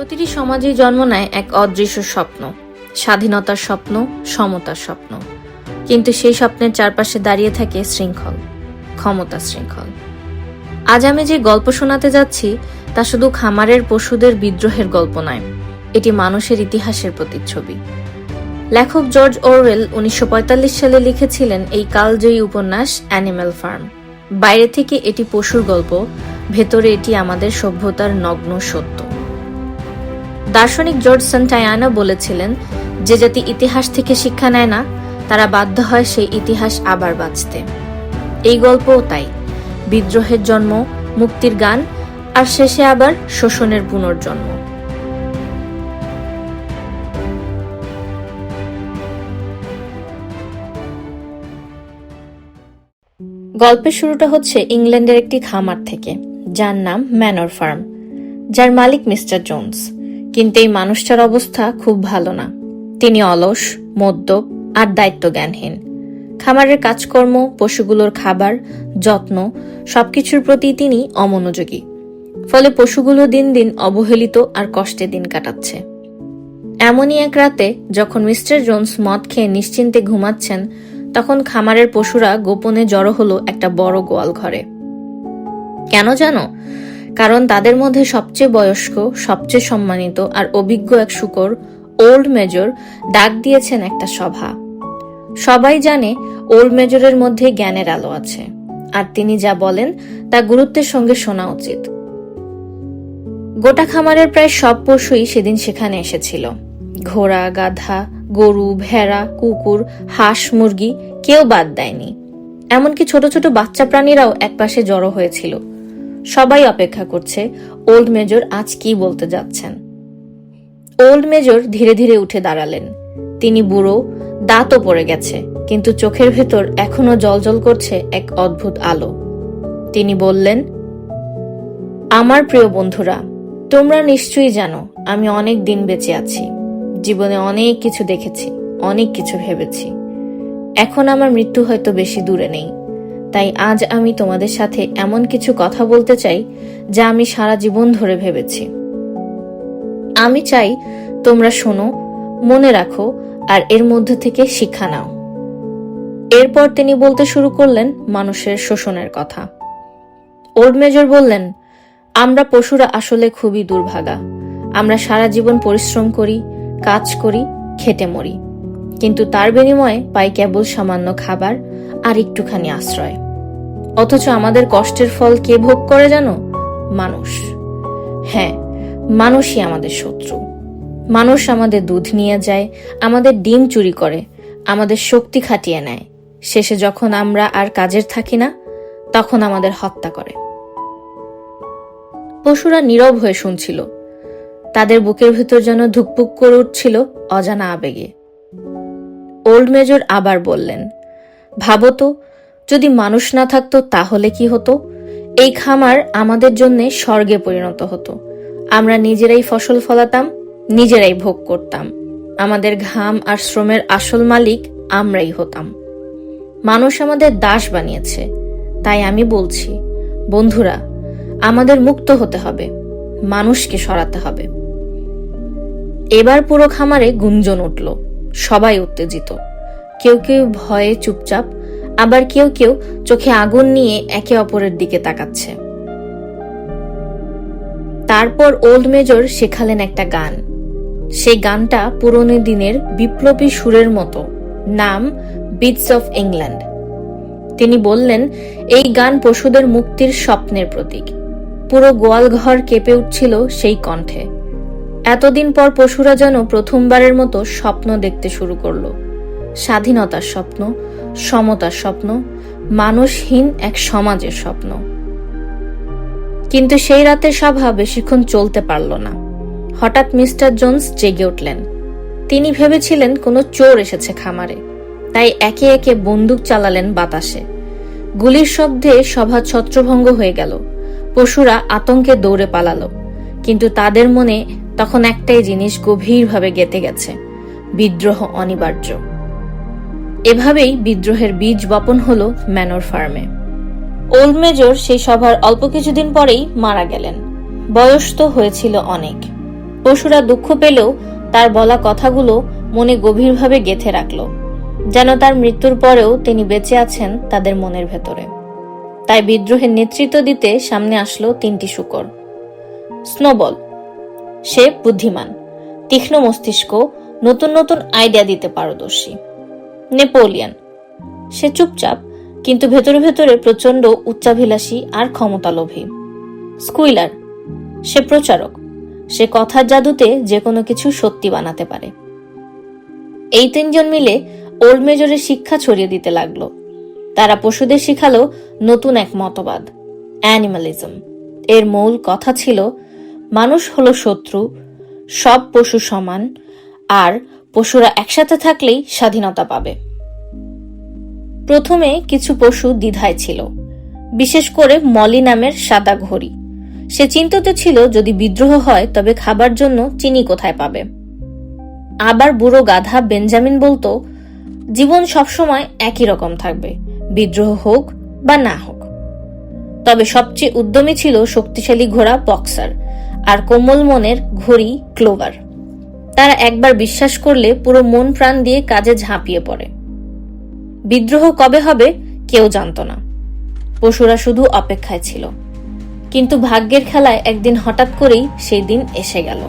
প্রতিটি সমাজেই জন্ম নেয় এক অদৃশ্য স্বপ্ন, স্বাধীনতার স্বপ্ন, সমতার স্বপ্ন। কিন্তু সেই স্বপ্নের চারপাশে দাঁড়িয়ে থাকে শৃঙ্খল, ক্ষমতা শৃঙ্খল। আজ আমি যে গল্প শোনাতে যাচ্ছি, তা শুধু খামারের পশুদের বিদ্রোহের গল্প নয়, এটি মানুষের ইতিহাসের প্রতিচ্ছবি। লেখক জর্জ ওরওয়েল উনিশশো পঁয়তাল্লিশ সালে লিখেছিলেন এই কালজয়ী উপন্যাস অ্যানিম্যাল ফার্ম। বাইরে থেকে এটি পশুর গল্প, ভেতরে এটি আমাদের সভ্যতার নগ্ন সত্য। দার্শনিক জর্জ সান্টায়ানা বলেছিলেন, যে জাতি ইতিহাস থেকে শিক্ষা নেয় না, তারা বাধ্য হয় সেই ইতিহাস আবার বাঁচতে। এই গল্পও তাই। বিদ্রোহের জন্ম, মুক্তির গান, আর শেষে আবার শোষণের পুনর্জন্ম। গল্পের শুরুটা হচ্ছে ইংল্যান্ডের একটি খামার থেকে, যার নাম ম্যানর ফার্ম, যার মালিক মিস্টার জোন্স। কিন্তু এই মানুষটার অবস্থা খুব ভালো না। তিনি অলস, মদ্যপ আর দায়িত্ব জ্ঞানহীন খামারের কাজকর্ম, পশুগুলোর খাবার, যত্ন, সবকিছুর প্রতি তিনি অমনোযোগী। ফলে পশুগুলো দিন দিন অবহেলিত আর কষ্টে দিন কাটাচ্ছে। এমনই এক রাতে যখন মিস্টার জোন্স মদ খেয়ে নিশ্চিন্তে ঘুমাচ্ছেন, তখন খামারের পশুরা গোপনে জড়ো হলো একটা বড় গোয়াল ঘরে। কেন জানো? কারণ তাদের মধ্যে সবচেয়ে বয়স্ক, সবচেয়ে সম্মানিত আর অভিজ্ঞ এক শুকর, ওল্ড মেজর ডাক দিয়েছেন একটা সভা। সবাই জানে ওল্ড মেজরের মধ্যে জ্ঞানের আলো আছে। আর তিনি যা বলেন তা গুরুত্বের সঙ্গে শোনা উচিত। গোটা খামারের প্রায় সব পশুই সেদিন সেখানে এসেছিল। ঘোড়া, গাধা, গরু, ভেড়া, কুকুর, হাঁস, মুরগি কেউ বাদ দেয়নি। এমনকি ছোট ছোট বাচ্চা প্রাণীরাও একপাশে জড়ো হয়েছিল। সবাই অপেক্ষা করছে, ওল্ড মেজর আজ কি বলতে যাচ্ছেন। ওল্ড মেজর ধীরে ধীরে উঠে দাঁড়ালেন। তিনি বুড়ো, দাঁতও পড়ে গেছে, কিন্তু চোখের ভেতর এখনও জলজল করছে এক অদ্ভুত আলো। তিনি বললেন, আমার প্রিয় বন্ধুরা, তোমরা নিশ্চয়ই জানো, আমি অনেক দিন বেঁচে আছি। জীবনে অনেক কিছু দেখেছি, অনেক কিছু ভেবেছি। এখন আমার মৃত্যু হয়তো বেশি দূরে নেই। তাই আজ আমি তোমাদের সাথে এমন কিছু কথা বলতে চাই, যা আমি সারা জীবন ধরে ভেবেছি। আমি চাই তোমরা শোনো, মনে রাখো, আর এর মধ্যে থেকে শিক্ষা নাও। এরপর তিনি বলতে শুরু করলেন মানুষের শোষণের কথা। ওল্ড মেজর বললেন, আমরা পশুরা আসলে খুবই দুর্ভাগা। আমরা সারা জীবন পরিশ্রম করি, কাজ করি, খেটে মরি। কিন্তু তার বিনিময়ে পাই কেবল সামান্য খাবার আর একটুখানি আশ্রয়। অথচ আমাদের কষ্টের ফল কে ভোগ করে জানো? মানুষ। হ্যাঁ মানুষই আমাদের শত্রু। মানুষ আমাদের দুধ নিয়ে যায়, আমাদের ডিম চুরি করে, আমাদের শক্তি খাটিয়ে নেয়। শেষে যখন আমরা আর কাজের থাকি না, তখন আমাদের হত্যা করে। পশুরা নীরব হয়ে শুনছিল। তাদের বুকের ভেতর যেন ধুকপুক করে উঠছিল অজানা আবেগে। ওল্ড মেজর আবার বললেন, ভাবো তো, যদি মানুষ না থাকতো তাহলে কি হতো? এই খামার আমাদের জন্য স্বর্গে পরিণত হতো। আমরা নিজেরাই ফসল ফলাতাম, নিজেরাই ভোগ করতাম। আমাদের ঘাম আর শ্রমের আসল মালিক আমরাই হতাম। মানুষ আমাদের দাস বানিয়েছে, তাই আমি বলছি, বন্ধুরা, আমাদের মুক্ত হতে হবে, মানুষকে সরাতে হবে। এবার পুরো খামারে গুঞ্জন উঠল। সবাই উত্তেজিত। কেউ কেউ ভয়ে চুপচাপ, আবার কেউ কেউ চোখে আগুন নিয়ে একে অপরের দিকে তাকাচ্ছে। তারপর ওল্ড মেজর শেখালেন একটা গান। সেই গানটা পুরনো দিনের বিপ্লবী সুরের মতো, নাম বিটস অফ ইংল্যান্ড। তিনি বললেন, এই গান পশুদের মুক্তির স্বপ্নের প্রতীক। পুরো গোয়াল ঘর কেঁপে উঠছিল সেই কণ্ঠে। এতদিন পর পশুরা যেন প্রথমবারের মতো স্বপ্ন দেখতে শুরু করল। স্বাধীনতার স্বপ্ন, সমতার স্বপ্ন, মানুষহীন এক সমাজের স্বপ্ন। কিন্তু সেই রাতের সভা বেশিক্ষণ চলতে পারল না। হঠাৎ মিস্টার জোন্স জেগে উঠলেন। তিনি ভেবেছিলেন কোনো চোর এসেছে খামারে। তাই একে একে বন্দুক চালালেন বাতাসে। গুলির শব্দে সভা ছত্রভঙ্গ হয়ে গেল। পশুরা আতঙ্কে দৌড়ে পালালো। কিন্তু তাদের মনে তখন একটাই জিনিস গভীরভাবে গেঁথে গেছে, বিদ্রোহ অনিবার্য। এভাবেই বিদ্রোহের বীজ বপন হলো ম্যানর ফার্মে। ওল্ড মেজর সেই সভার অল্প কিছুদিন পরেই মারা গেলেন। বয়স তো হয়েছিল অনেক। পশুরা দুঃখ পেলেও তার বলা কথাগুলো মনে গভীরভাবে গেঁথে রাখল, যেন তার মৃত্যুর পরেও তিনি বেঁচে আছেন তাদের মনের ভেতরে। তাই বিদ্রোহের নেতৃত্ব দিতে সামনে আসলো তিনটি শুকর। স্নোবল সে বুদ্ধিমান, তীক্ষ্ণ মস্তিষ্ক, নতুন নতুন আইডিয়া দিতে পারদর্শী। নেপোলিয়ান। সে চুপচাপ, কিন্তু ভেতরে ভেতরে প্রচণ্ড উচ্চাভিলাষী আর ক্ষমতালোভী। স্কুইলার। সে প্রচারক। সে কথার জাদুতে যে কোনো কিছু সত্যি বানাতে পারে। এই তিনজন মিলে ওল্ড মেজরের শিক্ষা ছড়িয়ে দিতে লাগল। তারা পশুদের শিখালো নতুন এক মতবাদ, অ্যানিমালিজম। এর মূল কথা ছিল মানুষ হলো শত্রু, সব পশু সমান, আর পশুরা একসাথে থাকলেই স্বাধীনতা পাবে। প্রথমে কিছু পশু দ্বিধায় ছিল, বিশেষ করে মলি নামের সাদা ঘড়ি। সে চিন্তিত ছিল যদি বিদ্রোহ হয়, তবে খাবার জন্য চিনি কোথায় পাবে। আবার বুড়ো গাধা বেঞ্জামিন বলতো, জীবন সবসময় একই রকম থাকবে, বিদ্রোহ হোক বা না হোক। তবে সবচেয়ে উদ্যমী ছিল শক্তিশালী ঘোড়া বক্সার আর কোমল মনের ঘড়ি ক্লোভার। তারা একবার বিশ্বাস করলে পুরো মন প্রাণ দিয়ে কাজে ঝাঁপিয়ে পড়ে। বিদ্রোহ কবে হবে কেউ জানত না। পশুরা শুধু অপেক্ষায় ছিল। কিন্তু ভাগ্যের খেলায় একদিন হঠাৎ করেই সেই দিন এসে গেল।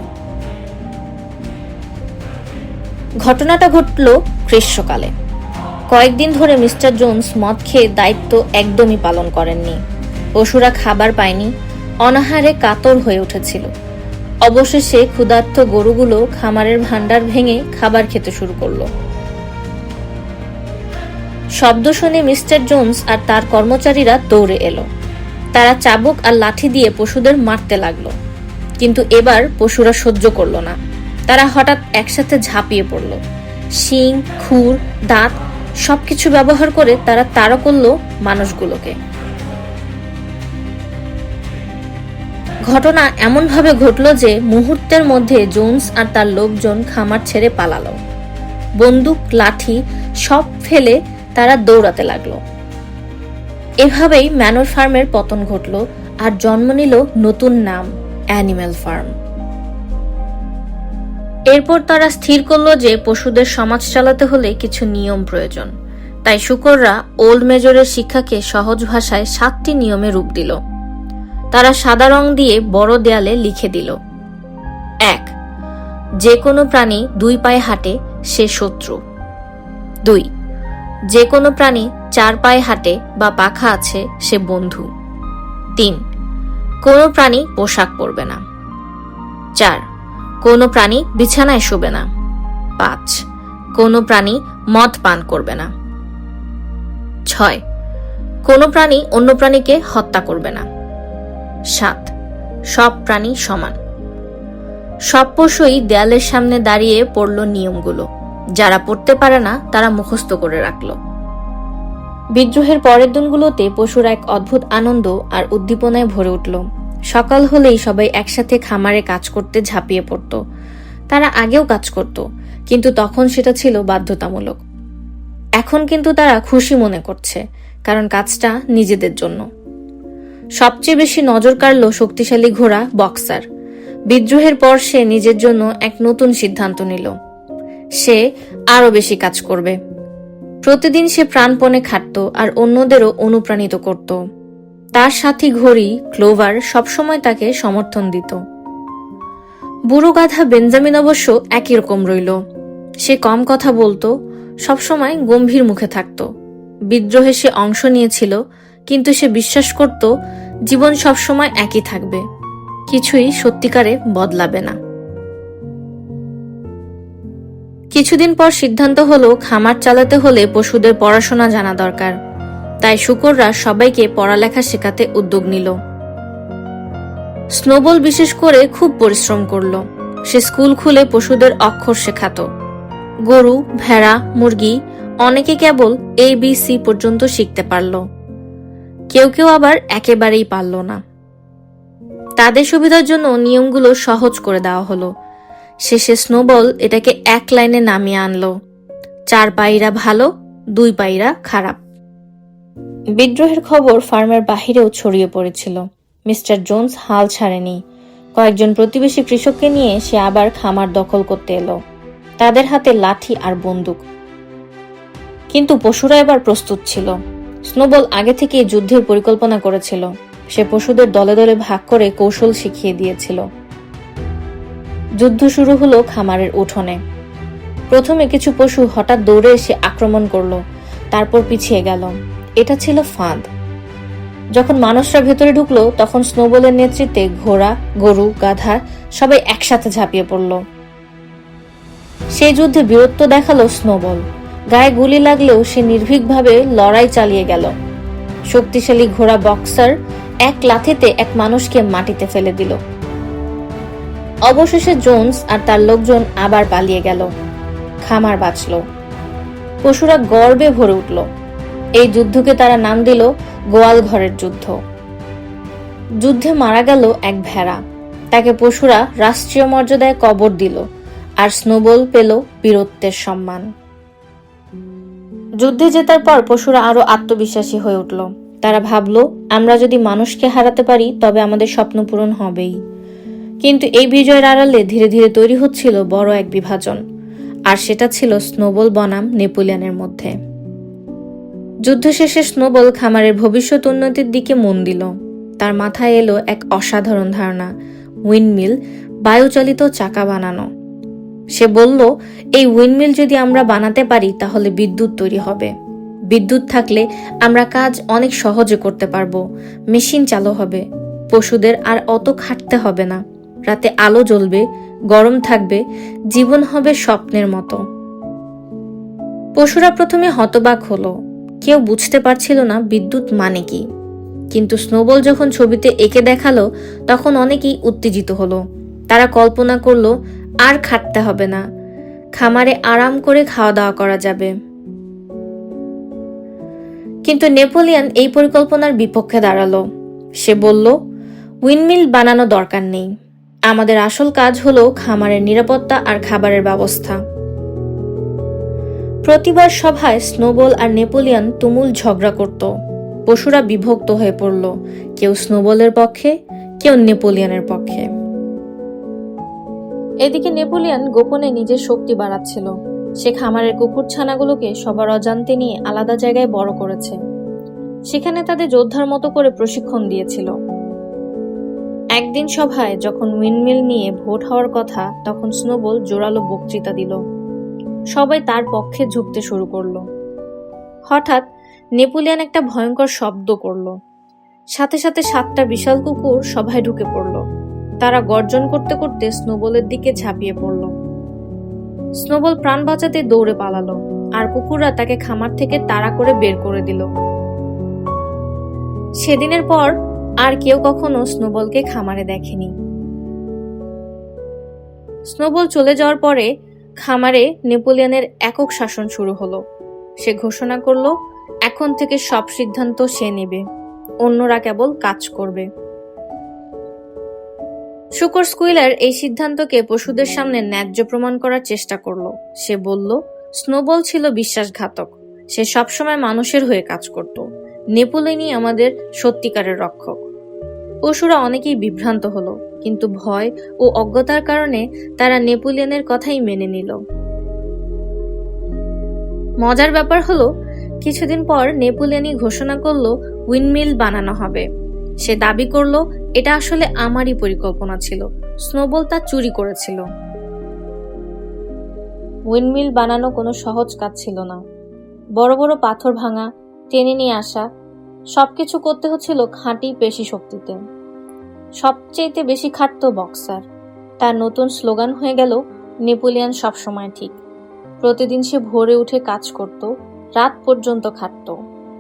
ঘটনাটা ঘটল গ্রীষ্মকালে। কয়েকদিন ধরে মিস্টার জোন্স মদ খেয়ে দায়িত্ব একদমই পালন করেননি। পশুরা খাবার পায়নি অনাহারে কাতর হয়ে উঠেছিল। অবশেষে ক্ষুধার্ত গরুগুলো খামারের ভান্ডার ভেঙে খাবার খেতে শুরু করল। শব্দ শুনে মিস্টার জোন্স আর তার কর্মচারীরা দৌড়ে এলো। তারা চাবুক আর লাঠি দিয়ে পশুদের মারতে লাগল। কিন্তু এবার পশুরা সহ্য করল না। তারা হঠাৎ একসাথে ঝাঁপিয়ে পড়ল। শিং, খুর, দাঁত সবকিছু ব্যবহার করে তারা তাড়া করল মানুষগুলোকে। ঘটনা এমনভাবে ঘটল যে মুহূর্তের মধ্যে জোন্স আর তার লোকজন খামার ছেড়ে পালালো। বন্দুক, লাঠি সব ফেলে তারা দৌড়াতে লাগল। এভাবেই ম্যানর ফার্মের পতন ঘটল আর জন্ম নিল নতুন নাম, অ্যানিম্যাল ফার্ম। এরপর তারা স্থির করল যে পশুদের সমাজ চালাতে হলে কিছু নিয়ম প্রয়োজন। তাই শুকররা ওল্ড মেজরের শিক্ষাকে সহজ ভাষায় সাতটি নিয়মে রূপ দিল। তারা সাদা রং দিয়ে বড় দেয়ালে লিখে দিল। এক, যে কোনো প্রাণী দুই পায়ে হাঁটে, সে শত্রু। দুই, যে কোনো প্রাণী চার পায়ে হাঁটে বা পাখা আছে, সে বন্ধু। তিন, কোনো প্রাণী পোশাক পরবে না। চার, কোনো প্রাণী বিছানায় শোবে না। পাঁচ, কোনো প্রাণী মদ পান করবে না। ছয়, কোনো প্রাণী অন্য প্রাণীকে হত্যা করবে না। সাত। সব প্রাণী সমান। সব পশুই দেয়ালের সামনে দাঁড়িয়ে পড়ল নিয়মগুলো। যারা পড়তে পারে না, তারা মুখস্থ করে রাখল। বিদ্রোহের পরের দিনগুলোতে পশুরা এক অদ্ভুত আনন্দ আর উদ্দীপনায় ভরে উঠল। সকাল হলেই সবাই একসাথে খামারে কাজ করতে ঝাঁপিয়ে পড়ত। তারা আগেও কাজ করত, কিন্তু তখন সেটা ছিল বাধ্যতামূলক। এখন কিন্তু তারা খুশি মনে করছে, কারণ কাজটা নিজেদের জন্য। সবচেয়ে বেশি নজর কাড়ল শক্তিশালী ঘোড়া বক্সার। বিদ্রোহের পর সে নিজের জন্য এক নতুন সিদ্ধান্ত নিল। সে আরও বেশি কাজ করবে। প্রতিদিন সে প্রাণপণে খাটত আর অন্যদেরও অনুপ্রাণিত করত। তার সাথী ঘড়ি, ক্লোভার সবসময় তাকে সমর্থন দিত। বুড়ো গাধা বেঞ্জামিন অবশ্য একই রকম রইল। সে কম কথা বলতো, সবসময় গম্ভীর মুখে থাকত। বিদ্রোহে সে অংশ নিয়েছিল, কিন্তু সে বিশ্বাস করত জীবন সবসময় একই থাকবে। কিছুই সত্যিকারে বদলাবে না। কিছুদিন পর সিদ্ধান্ত হলো খামার চালাতে হলে পশুদের পড়াশোনা জানা দরকার। তাই শুকররা সবাইকে পড়ালেখা শেখাতে উদ্যোগ নিল। স্নোবল বিশেষ করে খুব পরিশ্রম করল। সে স্কুল খুলে পশুদের অক্ষর শেখাতো। গরু, ভেড়া, মুরগি অনেকে কেবল এ বি সি পর্যন্ত শিখতে পারল। কেউ কেউ আবার একেবারেই পারল না। তাদের সুবিধার জন্য নিয়মগুলো সহজ করে দেওয়া হলো। শেষে স্নোবল এটাকে এক লাইনে নামিয়ে আনলো। চার পায়রা ভালো, দুই পায়রা খারাপ। বিদ্রোহের খবর ফার্মের বাহিরেও ছড়িয়ে পড়েছিল। মিস্টার জোন্স হাল ছাড়েনি। কয়েকজন প্রতিবেশী কৃষককে নিয়ে সে আবার খামার দখল করতে এলো। তাদের হাতে লাঠি আর বন্দুক। কিন্তু পশুরা এবার প্রস্তুত ছিল। স্নোবল আগে থেকে যুদ্ধের পরিকল্পনা করেছিল। সে পশুদের দলে দলে ভাগ করে কৌশল শিখিয়ে দিয়েছিল। যুদ্ধ শুরু হলো খামারের উঠোনে। প্রথমে কিছু পশু হঠাৎ দৌড়ে এসে আক্রমণ করল, তারপর পিছিয়ে গেল। এটা ছিল ফাঁদ। যখন মানুষরা ভেতরে ঢুকলো, তখন স্নোবলের নেতৃত্বে ঘোড়া, গরু গাধা সবাই একসাথে ঝাঁপিয়ে পড়ল। সেই যুদ্ধে বীরত্ব দেখাল স্নোবল। গায়ে গুলি লাগলেও সে নির্ভীকভাবে লড়াই চালিয়ে গেল। শক্তিশালী ঘোড়া বক্সার এক লাথিতে এক মানুষকে মাটিতে ফেলে দিল। অবশেষে জোন্স আর তার লোকজন আবার পালিয়ে গেল। খামার বাঁচল। পশুরা গর্বে ভরে উঠল। এই যুদ্ধকে তারা নাম দিল গোয়াল ঘরের যুদ্ধ। যুদ্ধে মারা গেল এক ভেড়া। তাকে পশুরা রাষ্ট্রীয় মর্যাদায় কবর দিল আর স্নোবল পেল বীরত্বের সম্মান। যুদ্ধে জেতার পর পশুরা আরও আত্মবিশ্বাসী হয়ে উঠল। তারা ভাবল, আমরা যদি মানুষকে হারাতে পারি, তবে আমাদের স্বপ্ন পূরণ হবেই। কিন্তু এই বিজয়ের আড়ালে ধীরে ধীরে তৈরি হচ্ছিল বড় এক বিভাজন, আর সেটা ছিল স্নোবল বনাম নেপোলিয়ানের মধ্যে। যুদ্ধ শেষে স্নোবল খামারের ভবিষ্যৎ উন্নতির দিকে মন দিল। তার মাথায় এলো এক অসাধারণ ধারণা, উইন্ডমিল, বায়ুচালিত চাকা বানানো। সে বলল, এই উইন্ডমিল যদি আমরা বানাতে পারি, তাহলে বিদ্যুৎ তৈরি হবে। বিদ্যুৎ থাকলে আমরা কাজ অনেক সহজে করতে পারব। মেশিন চালু হবে। পশুদের আর অত খাটতে হবে না। রাতে আলো জ্বলবে, গরম থাকবে, জীবন হবে স্বপ্নের মতো। পশুরা প্রথমে হতবাক হলো। কেউ বুঝতে পারছিল না বিদ্যুৎ মানে কি। কিন্তু স্নোবল যখন ছবিতে এঁকে দেখাল, তখন অনেকেই উত্তেজিত হলো। তারা কল্পনা করল আর খাটতে হবে না। খামারে আরাম করে খাওয়া দাওয়া করা যাবে। কিন্তু নেপোলিয়ান এই পরিকল্পনার বিপক্ষে দাঁড়াল। সে বলল উইন্ডমিল বানানো দরকার নেই। আমাদের আসল কাজ হলো খামারের নিরাপত্তা আর খাবারের ব্যবস্থা। প্রতিবার সভায় স্নোবল আর নেপোলিয়ান তুমুল ঝগড়া করত। পশুরা বিভক্ত হয়ে পড়ল, কেউ স্নোবলের পক্ষে, কেউ নেপোলিয়ানের পক্ষে। এদিকে নেপোলিয়ান গোপনে নিজের শক্তি বাড়াচ্ছিল। সে খামারের কুকুর ছানাগুলোকে সবার অজান্তে নিয়ে আলাদা জায়গায় বড় করেছে। সেখানে তাদের যোদ্ধার মতো করে প্রশিক্ষণ দিয়েছিল। একদিন সভায় যখন উইন্ডমিল নিয়ে ভোট হওয়ার কথা, তখন স্নোবল জোরালো বক্তৃতা দিল। সবাই তার পক্ষে ঝুঁকতে শুরু করল। হঠাৎ নেপোলিয়ান একটা ভয়ঙ্কর শব্দ করল। সাথে সাথে সাতটা বিশাল কুকুর সভায় ঢুকে পড়ল। তারা গর্জন করতে করতে স্নোবলের দিকে ঝাঁপিয়ে পড়ল। স্নোবল প্রাণ বাঁচাতে দৌড়ে পালালো, আর কুকুররা তাকে খামার থেকে তাড়া করে বের করে দিল। সেদিনের পর আর কেউ কখনো স্নোবলকে খামারে দেখেনি। স্নোবল চলে যাওয়ার পরে খামারে নেপোলিয়ানের একক শাসন শুরু হলো। সে ঘোষণা করল, এখন থেকে সব সিদ্ধান্ত সে নেবে, অন্যরা কেবল কাজ করবে। শুকর স্কুইলার এই সিদ্ধান্তকে পশুদের সামনে ন্যায্য প্রমাণ করার চেষ্টা করল। সে বলল, স্নোবল ছিল বিশ্বাসঘাতক। সে সবসময় মানুষের হয়ে কাজ করত। নেপোলিয়নই আমাদের সত্যিকারের রক্ষক। পশুরা অনেকেই বিভ্রান্ত হলো, কিন্তু ভয় ও অজ্ঞতার কারণে তারা নেপোলিয়নের কথাই মেনে নিল। মজার ব্যাপার হলো, কিছুদিন পর নেপোলিয়নই ঘোষণা করল, উইন্ডমিল বানানো হবে। সে দাবি করল এটা আসলে আমারই পরিকল্পনা ছিল। স্নোবল তা চুরি করেছিল। উইন্ডমিল বানানো কোনো সহজ কাজ ছিল না। বড় বড় পাথর ভাঙা, টেনে নিয়ে আসা, সবকিছু করতে হচ্ছিল খাঁটি পেশি শক্তিতে। সবচেয়েতে বেশি খাটত বক্সার। তার নতুন স্লোগান হয়ে গেল, নেপোলিয়ান সবসময় ঠিক। প্রতিদিন সে ভোরে উঠে কাজ করত, রাত পর্যন্ত খাটত।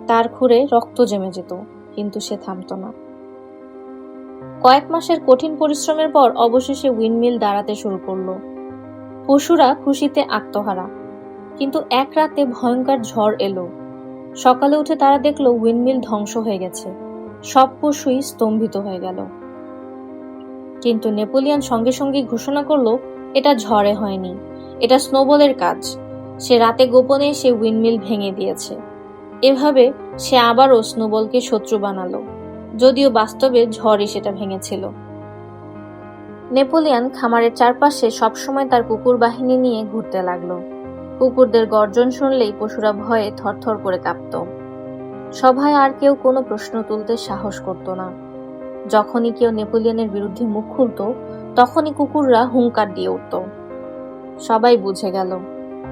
তার খুঁড়ে রক্ত জমে যেত, কিন্তু সে থামত না। কয়েক মাসের কঠিন পরিশ্রমের পর অবশেষে উইন্ডমিল দাঁড়াতে শুরু করল। পশুরা খুশিতে আত্মহারা। কিন্তু এক রাতে ভয়ঙ্কর ঝড় এলো। সকালে উঠে তারা দেখল উইন্ডমিল ধ্বংস হয়ে গেছে। সব পশুই স্তম্ভিত হয়ে গেল। কিন্তু নেপোলিয়ান সঙ্গে সঙ্গে ঘোষণা করল, এটা ঝড়ে হয়নি। এটা স্নোবলের কাজ। সে রাতে গোপনে সে উইন্ডমিল ভেঙে দিয়েছে। এভাবে সে আবারও স্নোবলকে শত্রু বানালো। যদিও বাস্তবে ঝড়ই সেটা ভেঙেছিল। নেপোলিয়ান খামারের চারপাশে সবসময় তার কুকুর বাহিনী নিয়ে ঘুরতে লাগল। কুকুরদের গর্জন শুনলেই পশুরা ভয়ে থরথর করে কাঁপত। সভায় আর কেউ কোনো প্রশ্ন তুলতে সাহস করত না। যখনই কেউ নেপোলিয়নের বিরুদ্ধে মুখ খুলত, তখনই কুকুররা হুঙ্কার দিয়ে উঠত। সবাই বুঝে গেল,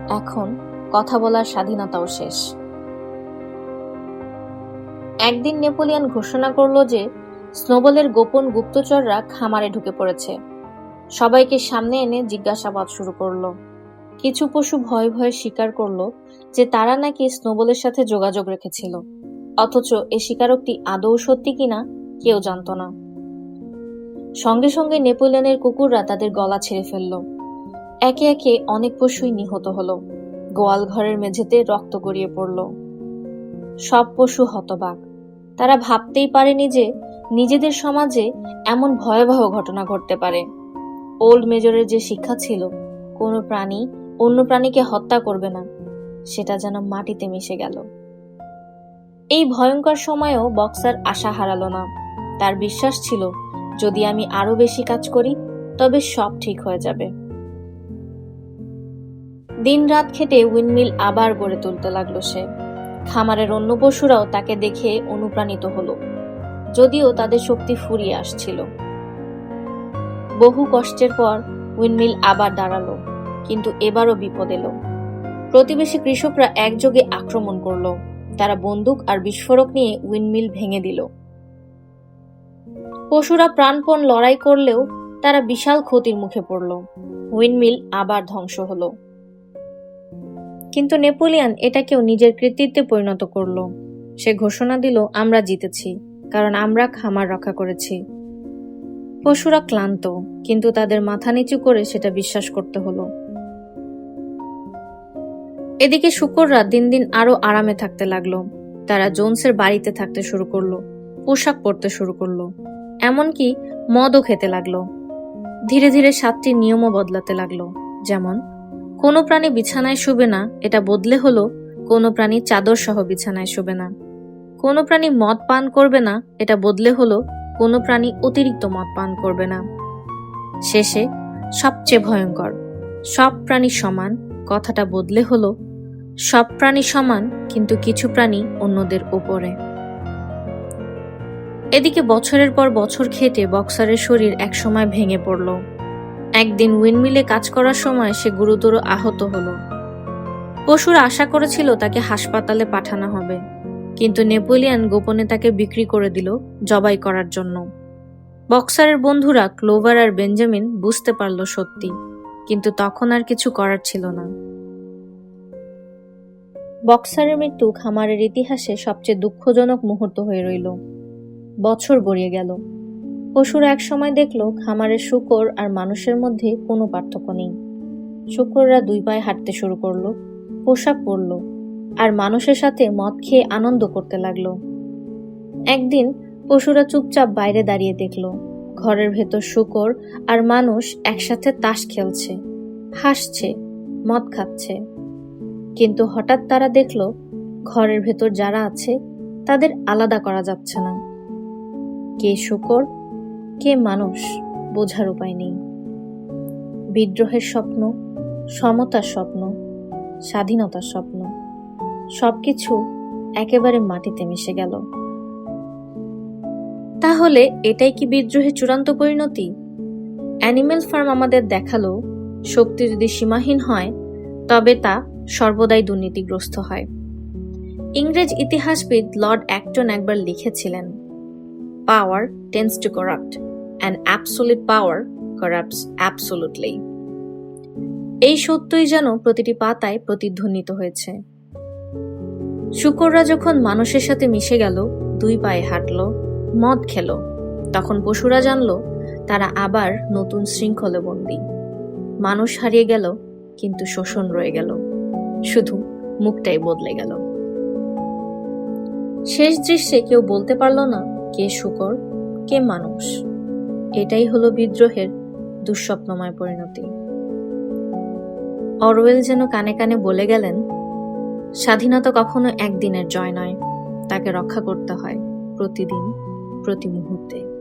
এখন কথা বলার স্বাধীনতাও শেষ। একদিন নেপোলিয়ন ঘোষণা করল যে স্নোবলের গোপন গুপ্তচররা খামারে ঢুকে পড়েছে। সবাইকে সামনে এনে জিজ্ঞাসাবাদ শুরু করল। কিছু পশু ভয়ে ভয়ে স্বীকার করল যে তারা নাকি স্নোবলের সাথে যোগাযোগ রেখেছিল। অথচ এই স্বীকারোক্তি আদৌ সত্যি কিনা কেউ জানত না। সঙ্গে সঙ্গে নেপোলিয়নের কুকুররা তাদের গলা ছেড়ে ফেলল। একে একে অনেক পশুই নিহত হলো। গোয়াল ঘরের মেঝেতে রক্ত গড়িয়ে পড়ল। সব পশু হতবাক। তারা ভাবতেই পারেনি যে নিজেদের সমাজে এমন ভয়াবহ ঘটনা ঘটতে পারে। ওল্ড মেজরের যে শিক্ষা ছিল, কোনো প্রাণী অন্য প্রাণীকে হত্যা করবে না, সেটা যেন মাটিতে মিশে গেল। এই ভয়ঙ্কর সময়েও বক্সার আশা হারালো না। তার বিশ্বাস ছিল, যদি আমি আরও বেশি কাজ করি, তবে সব ঠিক হয়ে যাবে। দিন রাত খেটে উইন্ডমিল আবার গড়ে তুলতে লাগল সে। খামারের অন্য পশুরাও তাকে দেখে অনুপ্রাণিত হলো, যদিও তাদের শক্তি ফুরিয়ে আসছিল। বহু কষ্টের পর উইন্ডমিল আবার দাঁড়াল, কিন্তু এবারও বিপদ এলো। প্রতিবেশী কৃষকরা একযোগে আক্রমণ করল, তারা বন্দুক আর বিস্ফোরক নিয়ে উইন্ডমিল ভেঙে দিল। পশুরা প্রাণপণ লড়াই করলেও তারা বিশাল ক্ষতির মুখে পড়ল, উইন্ডমিল আবার ধ্বংস হলো। কিন্তু নেপোলিয়ান এটাকেও নিজের কৃতিত্বে পরিণত করল। সে ঘোষণা দিল, আমরা জিতেছি, কারণ আমরা খামার রক্ষা করেছি। পশুরা ক্লান্ত, কিন্তু তাদের মাথা নিচু করে সেটা বিশ্বাস করতে হলো। এদিকে শুকররা দিন দিন আরও আরামে থাকতে লাগল। তারা জোনসের বাড়িতে থাকতে শুরু করল, পোশাক পরতে শুরু করল, এমনকি মদও খেতে লাগল। ধীরে ধীরে সাতটি নিয়মও বদলাতে লাগল, যেমন কোনো প্রাণী বিছানায় শুবে না, এটা বদলে হলো, কোনো প্রাণী চাদর সহ বিছানায় শুবে না। কোনো প্রাণী মদ পান করবে না, এটা বদলে হলো, কোনো প্রাণী অতিরিক্ত মদ পান করবে না। শেষে, সবচেয়ে ভয়ঙ্কর, সব প্রাণী সমান, কথাটা বদলে হলো, সব প্রাণী সমান, কিন্তু কিছু প্রাণী অন্যদের উপরে। এদিকে বছরের পর বছর খেটে বক্সারের শরীর একসময় ভেঙে পড়ল। একদিন উইন্ডমিলে কাজ করার সময় সে গুরুতর আহত হলো। পশুর আশা করেছিল তাকে হাসপাতালে পাঠানো হবে, কিন্তু নেপোলিয়ান গোপনে তাকে বিক্রি করে দিল জবাই করার জন্য। বক্সারের বন্ধুরা ক্লোভার আর বেঞ্জামিন বুঝতে পারল সত্যি, কিন্তু তখন আর কিছু করার ছিল না। বক্সারের মৃত্যু খামারের ইতিহাসে সবচেয়ে দুঃখজনক মুহূর্ত হয়ে রইল। বছর গড়িয়ে গেল। পশুরা একসময় দেখল খামারের শুকর আর মানুষের মধ্যে কোনো পার্থক্য নেই। শুকররা দুই পায়ে হাঁটতে শুরু করল, পোশাক পরল আর মানুষের সাথে মদ খেয়ে আনন্দ করতে লাগল। একদিন পশুরা চুপচাপ বাইরে দাঁড়িয়ে দেখল, ঘরের ভেতর শুকর আর মানুষ একসাথে তাস খেলছে, হাসছে, মদ খাচ্ছে। কিন্তু হঠাৎ তারা দেখল, ঘরের ভেতর যারা আছে তাদের আলাদা করা যাচ্ছে না। কে শুকর কে মানুষ বোঝার উপায় নেই। বিদ্রোহের স্বপ্ন, সমতার স্বপ্ন, স্বাধীনতার স্বপ্ন, সবকিছু একেবারে মাটিতে মিশে গেল। তাহলে এটাই কি বিদ্রোহের চূড়ান্ত পরিণতি? অ্যানিমেল ফার্ম আমাদের দেখাল, শক্তি যদি সীমাহীন হয়, তবে তা সর্বদাই দুর্নীতিগ্রস্ত হয়। ইংরেজ ইতিহাসবিদ লর্ড অ্যাক্টন একবার লিখেছিলেন, power tends to corrupt. And absolute power corrupts absolutely এই সত্যই যেন প্রতিটি পাতায় প্রতিধ্বনিত হয়েছে। শুকররা যখন মানুষের সাথে মিশে গেল, দুই পায়ে হাঁটল, মদ খেল, তখন পশুরা জানল, তারা আবার নতুন শৃঙ্খলে বন্দী। মানুষ হারিয়ে গেল, কিন্তু শোষণ রয়ে গেল। শুধু মুখটাই বদলে গেল। শেষ দৃশ্যে কেউ বলতে পারল না, কে শুকর, কে মানুষ। এটাই হলো বিদ্রোহের দুঃস্বপ্নময় পরিণতি। অরওয়েল যেন কানে কানে বলে গেলেন, স্বাধীনতা কখনো একদিনের জয় নয়, তাকে রক্ষা করতে হয় প্রতিদিন প্রতি মুহূর্তে